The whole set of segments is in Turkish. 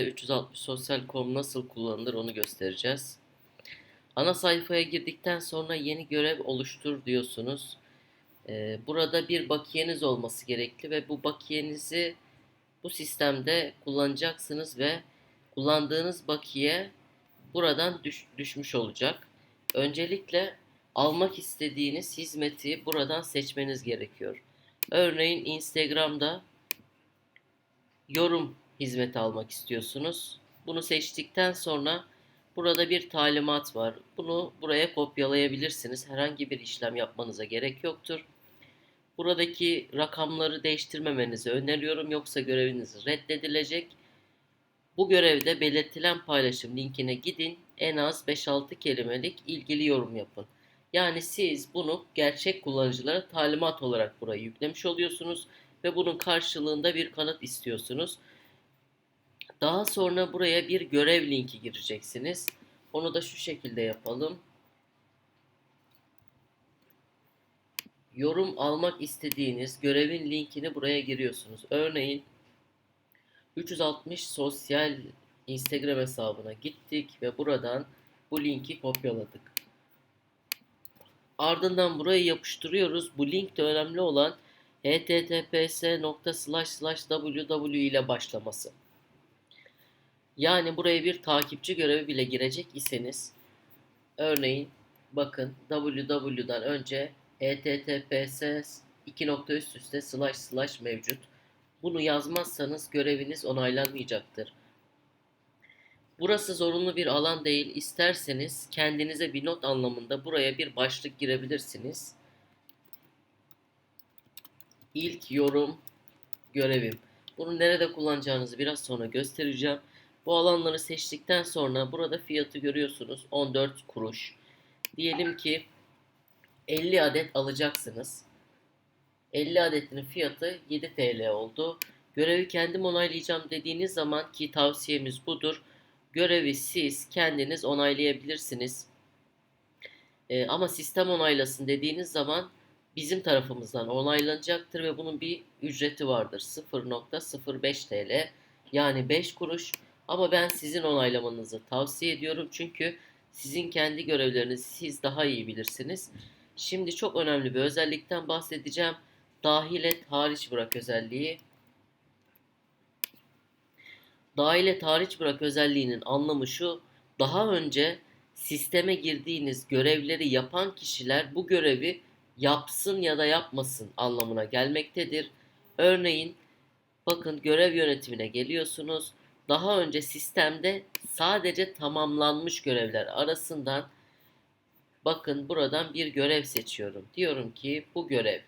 360 sosyal.com nasıl kullanılır onu göstereceğiz. Ana sayfaya girdikten sonra yeni görev oluştur diyorsunuz. Ee, burada bir bakiyeniz olması gerekli ve bu bakiyenizi bu sistemde kullanacaksınız ve kullandığınız bakiye buradan düş- düşmüş olacak. Öncelikle almak istediğiniz hizmeti buradan seçmeniz gerekiyor. Örneğin Instagram'da yorum hizmeti almak istiyorsunuz. Bunu seçtikten sonra burada bir talimat var. Bunu buraya kopyalayabilirsiniz. Herhangi bir işlem yapmanıza gerek yoktur. Buradaki rakamları değiştirmemenizi öneriyorum yoksa göreviniz reddedilecek. Bu görevde belirtilen paylaşım linkine gidin. En az 5-6 kelimelik ilgili yorum yapın. Yani siz bunu gerçek kullanıcılara talimat olarak buraya yüklemiş oluyorsunuz ve bunun karşılığında bir kanıt istiyorsunuz. Daha sonra buraya bir görev linki gireceksiniz. Onu da şu şekilde yapalım. Yorum almak istediğiniz görevin linkini buraya giriyorsunuz. Örneğin 360 sosyal Instagram hesabına gittik ve buradan bu linki kopyaladık. Ardından burayı yapıştırıyoruz. Bu link de önemli olan https www ile başlaması. Yani buraya bir takipçi görevi bile girecek iseniz örneğin bakın www'dan önce https 2 nokta üst üste slash slash mevcut. Bunu yazmazsanız göreviniz onaylanmayacaktır. Burası zorunlu bir alan değil. İsterseniz kendinize bir not anlamında buraya bir başlık girebilirsiniz. İlk yorum görevim. Bunu nerede kullanacağınızı biraz sonra göstereceğim. Bu alanları seçtikten sonra burada fiyatı görüyorsunuz 14 kuruş. Diyelim ki 50 adet alacaksınız. 50 adetinin fiyatı 7 TL oldu. Görevi kendim onaylayacağım dediğiniz zaman ki tavsiyemiz budur. Görevi siz kendiniz onaylayabilirsiniz. Ee, ama sistem onaylasın dediğiniz zaman bizim tarafımızdan onaylanacaktır ve bunun bir ücreti vardır. 0.05 TL yani 5 kuruş. Ama ben sizin onaylamanızı tavsiye ediyorum çünkü sizin kendi görevlerinizi siz daha iyi bilirsiniz. Şimdi çok önemli bir özellikten bahsedeceğim. Dahil et hariç bırak özelliği. Dahil et hariç bırak özelliğinin anlamı şu. Daha önce sisteme girdiğiniz görevleri yapan kişiler bu görevi yapsın ya da yapmasın anlamına gelmektedir. Örneğin bakın görev yönetimine geliyorsunuz. Daha önce sistemde sadece tamamlanmış görevler arasından bakın buradan bir görev seçiyorum. Diyorum ki bu görev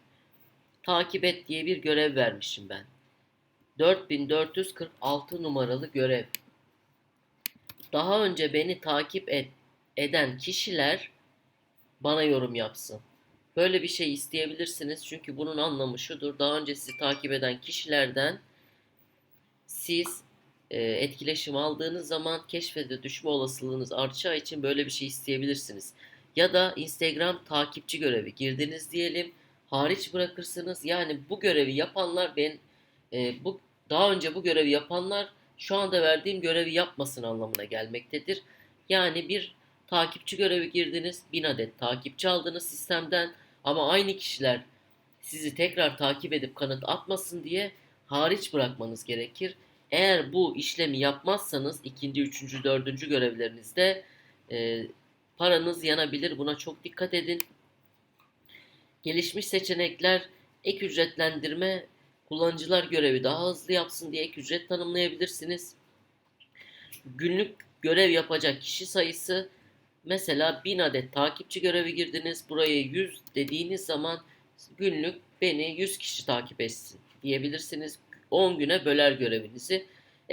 takip et diye bir görev vermişim ben. 4446 numaralı görev. Daha önce beni takip et, eden kişiler bana yorum yapsın. Böyle bir şey isteyebilirsiniz çünkü bunun anlamı şudur. Daha önce sizi takip eden kişilerden siz e, etkileşim aldığınız zaman keşfede düşme olasılığınız artacağı için böyle bir şey isteyebilirsiniz. Ya da Instagram takipçi görevi girdiniz diyelim hariç bırakırsınız. Yani bu görevi yapanlar ben e, bu daha önce bu görevi yapanlar şu anda verdiğim görevi yapmasın anlamına gelmektedir. Yani bir takipçi görevi girdiniz, 1000 adet takipçi aldınız sistemden ama aynı kişiler sizi tekrar takip edip kanıt atmasın diye hariç bırakmanız gerekir. Eğer bu işlemi yapmazsanız ikinci, üçüncü, dördüncü görevlerinizde e, paranız yanabilir. Buna çok dikkat edin. Gelişmiş seçenekler ek ücretlendirme kullanıcılar görevi daha hızlı yapsın diye ek ücret tanımlayabilirsiniz. Günlük görev yapacak kişi sayısı mesela 1000 adet takipçi görevi girdiniz. Buraya 100 dediğiniz zaman günlük beni 100 kişi takip etsin diyebilirsiniz. 10 güne böler görevinizi.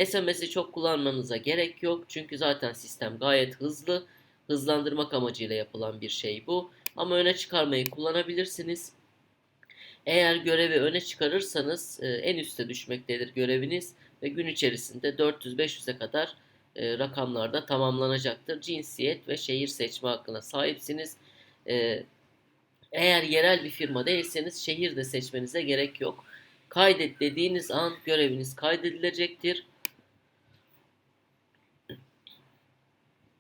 SMS'i çok kullanmanıza gerek yok. Çünkü zaten sistem gayet hızlı. Hızlandırmak amacıyla yapılan bir şey bu. Ama öne çıkarmayı kullanabilirsiniz. Eğer görevi öne çıkarırsanız e, en üste düşmektedir göreviniz ve gün içerisinde 400-500'e kadar e, rakamlarda tamamlanacaktır. Cinsiyet ve şehir seçme hakkına sahipsiniz. E, eğer yerel bir firma değilseniz şehir de seçmenize gerek yok. Kaydet dediğiniz an göreviniz kaydedilecektir.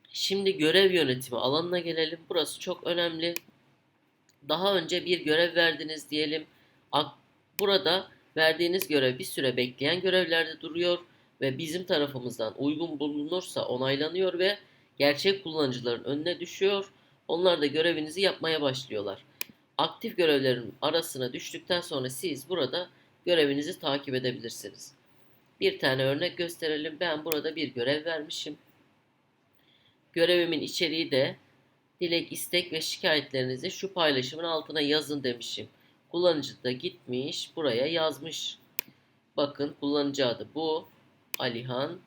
Şimdi görev yönetimi alanına gelelim. Burası çok önemli. Daha önce bir görev verdiniz diyelim. Burada verdiğiniz görev bir süre bekleyen görevlerde duruyor ve bizim tarafımızdan uygun bulunursa onaylanıyor ve gerçek kullanıcıların önüne düşüyor. Onlar da görevinizi yapmaya başlıyorlar. Aktif görevlerin arasına düştükten sonra siz burada görevinizi takip edebilirsiniz. Bir tane örnek gösterelim. Ben burada bir görev vermişim. Görevimin içeriği de dilek, istek ve şikayetlerinizi şu paylaşımın altına yazın demişim. Kullanıcı da gitmiş buraya yazmış. Bakın kullanıcı adı bu. Alihan.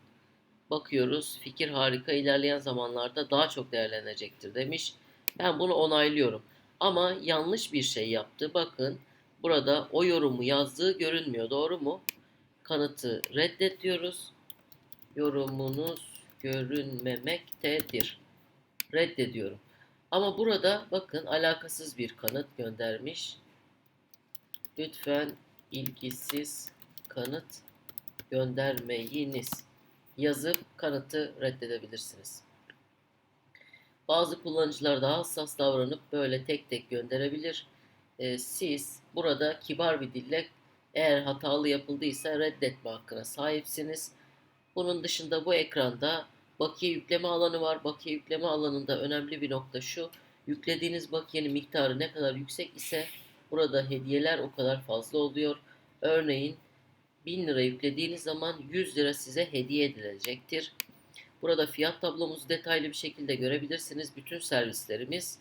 Bakıyoruz fikir harika ilerleyen zamanlarda daha çok değerlenecektir demiş. Ben bunu onaylıyorum. Ama yanlış bir şey yaptı. Bakın burada o yorumu yazdığı görünmüyor. Doğru mu? Kanıtı reddet diyoruz. Yorumunuz görünmemektedir. Reddediyorum. Ama burada bakın alakasız bir kanıt göndermiş. Lütfen ilgisiz kanıt göndermeyiniz yazıp kanıtı reddedebilirsiniz. Bazı kullanıcılar daha hassas davranıp böyle tek tek gönderebilir. Ee, siz burada kibar bir dille eğer hatalı yapıldıysa reddetme hakkına sahipsiniz. Bunun dışında bu ekranda bakiye yükleme alanı var. Bakiye yükleme alanında önemli bir nokta şu. Yüklediğiniz bakiyenin miktarı ne kadar yüksek ise burada hediyeler o kadar fazla oluyor. Örneğin 1000 lira yüklediğiniz zaman 100 lira size hediye edilecektir. Burada fiyat tablomuzu detaylı bir şekilde görebilirsiniz. Bütün servislerimiz.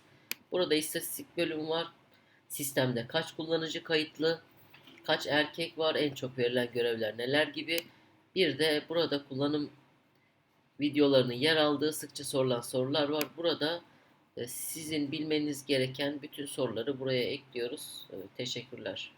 Burada istatistik bölümü var. Sistemde kaç kullanıcı kayıtlı, kaç erkek var, en çok verilen görevler neler gibi. Bir de burada kullanım videolarının yer aldığı sıkça sorulan sorular var. Burada e, sizin bilmeniz gereken bütün soruları buraya ekliyoruz. Teşekkürler.